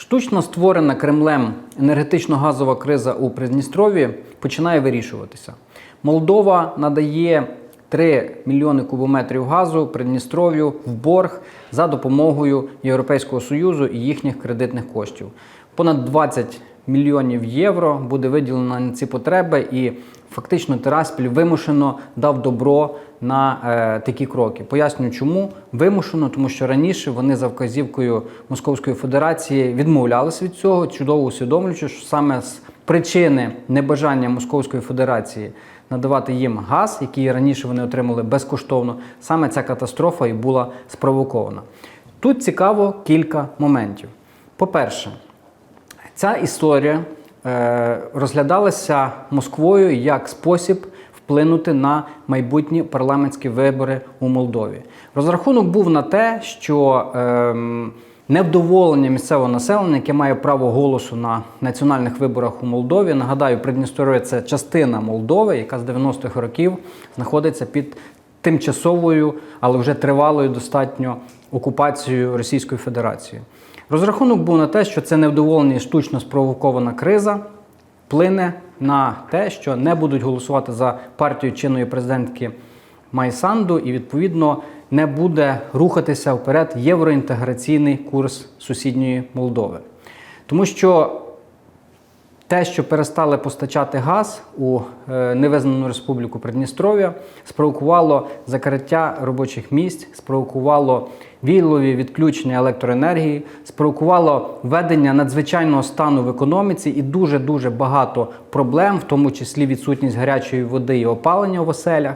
Штучно створена Кремлем енергетично-газова криза у Придністров'ї починає вирішуватися. Молдова надає 3 мільйони кубометрів газу Придністров'ю в борг за допомогою Європейського Союзу і їхніх кредитних коштів. Понад 20 мільйонів євро буде виділено на ці потреби, і фактично Тераспіль вимушено дав добро на е, такі кроки. Поясню, чому вимушено, тому що раніше вони за вказівкою Московської Федерації відмовлялися від цього, чудово усвідомлюючи, що саме з причини небажання Московської Федерації надавати їм газ, який раніше вони отримали безкоштовно, саме ця катастрофа і була спровокована. Тут цікаво кілька моментів. По-перше, Ця історія е, розглядалася Москвою як спосіб вплинути на майбутні парламентські вибори у Молдові. Розрахунок був на те, що ем, невдоволення місцевого населення, яке має право голосу на національних виборах у Молдові. Нагадаю, Придністров'я – це частина Молдови, яка з 90-х років знаходиться під тимчасовою, але вже тривалою достатньо окупацією Російською Федерацією. Розрахунок був на те, що це невдоволення і штучно спровокована криза вплине на те, що не будуть голосувати за партію чинної президентки Майсанду, і відповідно не буде рухатися вперед євроінтеграційний курс сусідньої Молдови. Тому що те, що перестали постачати газ у е, невизнану республіку Придністров'я, спровокувало закриття робочих місць, спровокувало війлові відключення електроенергії, спровокувало введення надзвичайного стану в економіці і дуже дуже багато проблем, в тому числі відсутність гарячої води і опалення в оселях,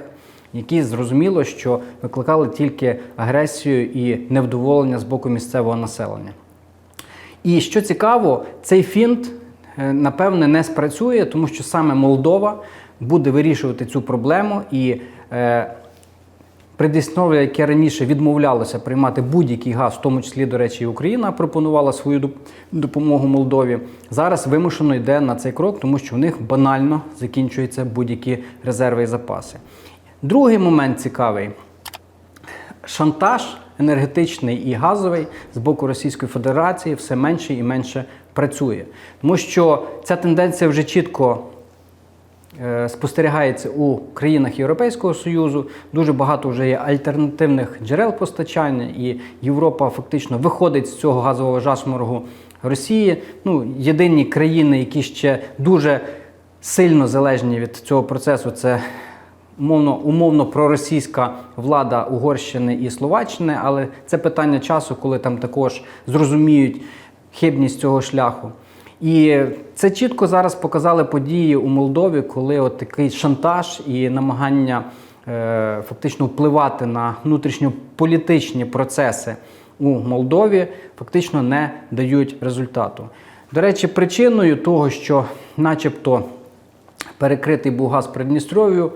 які зрозуміло, що викликали тільки агресію і невдоволення з боку місцевого населення. І що цікаво, цей фінт напевне не спрацює, тому що саме Молдова буде вирішувати цю проблему і. Е, Придністров'я, яке раніше відмовлялося приймати будь-який газ, в тому числі, до речі, Україна пропонувала свою допомогу Молдові. Зараз вимушено йде на цей крок, тому що в них банально закінчуються будь-які резерви і запаси. Другий момент цікавий шантаж енергетичний і газовий з боку Російської Федерації все менше і менше працює. Тому що ця тенденція вже чітко е, спостерігається у країнах Європейського Союзу. Дуже багато вже є альтернативних джерел постачання, і Європа фактично виходить з цього газового жашморгу Росії. Ну, єдині країни, які ще дуже сильно залежні від цього процесу, це умовно, умовно проросійська влада Угорщини і Словаччини, але це питання часу, коли там також зрозуміють хибність цього шляху. І це чітко зараз показали події у Молдові, коли от такий шантаж і намагання е, фактично впливати на внутрішньополітичні процеси у Молдові фактично не дають результату. До речі, причиною того, що начебто перекритий був газ Придністров'ю,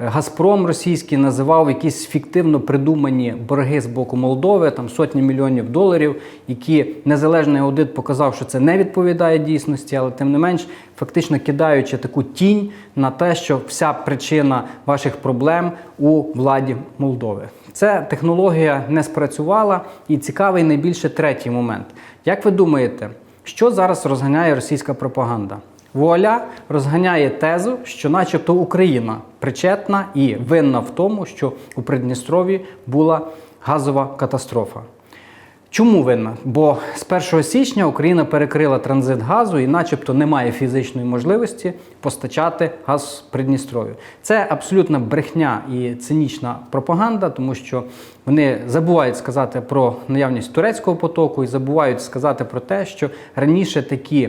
Газпром російський називав якісь фіктивно придумані борги з боку Молдови, там сотні мільйонів доларів, які незалежний аудит показав, що це не відповідає дійсності, але тим не менш, фактично кидаючи таку тінь на те, що вся причина ваших проблем у владі Молдови. Ця технологія не спрацювала, і цікавий найбільше третій момент. Як ви думаєте, що зараз розганяє російська пропаганда? Вуаля розганяє тезу, що, начебто, Україна причетна і винна в тому, що у Придністров'ї була газова катастрофа. Чому винна? Бо з 1 січня Україна перекрила транзит газу і, начебто, немає фізичної можливості постачати газ Придністров'ю. Це абсолютна брехня і цинічна пропаганда, тому що вони забувають сказати про наявність турецького потоку і забувають сказати про те, що раніше такі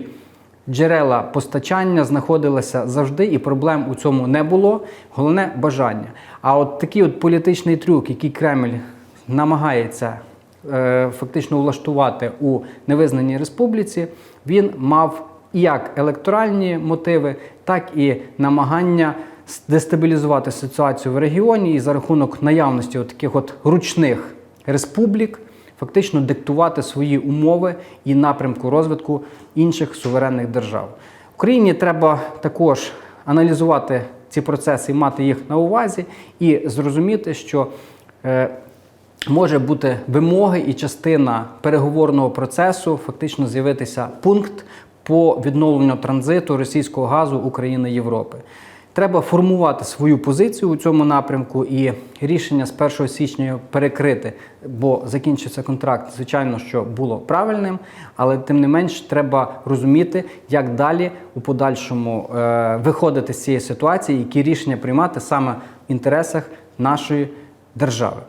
джерела постачання знаходилися завжди, і проблем у цьому не було. Головне бажання. А от такий от політичний трюк, який Кремль намагається е, фактично влаштувати у невизнаній республіці, він мав як електоральні мотиви, так і намагання дестабілізувати ситуацію в регіоні і за рахунок наявності от таких от ручних республік фактично диктувати свої умови і напрямку розвитку інших суверенних держав. Україні треба також аналізувати ці процеси мати їх на увазі, і зрозуміти, що е, може бути вимоги і частина переговорного процесу, фактично з'явитися пункт по відновленню транзиту російського газу України Європи. Треба формувати свою позицію у цьому напрямку і рішення з 1 січня перекрити, бо закінчиться контракт, звичайно, що було правильним, але тим не менш треба розуміти, як далі у подальшому е, виходити з цієї ситуації, які рішення приймати саме в інтересах нашої держави.